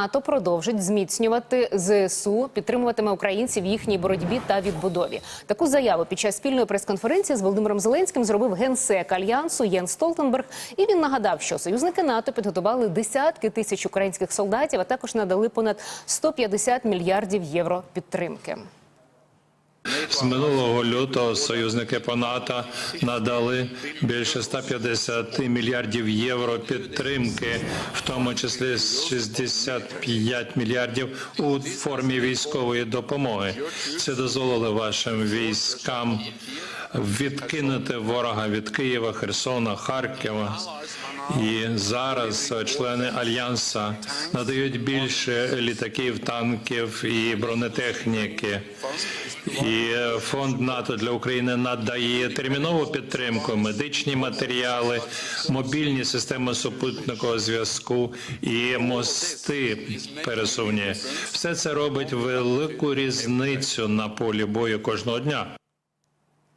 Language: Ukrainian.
НАТО продовжить зміцнювати ЗСУ, підтримуватиме українців в їхній боротьбі та відбудові. Таку заяву під час спільної прес-конференції з Володимиром Зеленським зробив генсек альянсу Єн Столтенберг. І він нагадав, що союзники НАТО підготували десятки тисяч українських солдатів, а також надали понад 150 мільярдів євро підтримки. З минулого лютого союзники по НАТО надали більше 150 мільярдів євро підтримки, в тому числі 65 мільярдів у формі військової допомоги. Це дозволило вашим військам відкинути ворога від Києва, Херсона, Харкова. І зараз члени альянса надають більше літаків, танків і бронетехніки. І фонд НАТО для України надає термінову підтримку, медичні матеріали, мобільні системи супутникового зв'язку і мости пересувні. Все це робить велику різницю на полі бою кожного дня.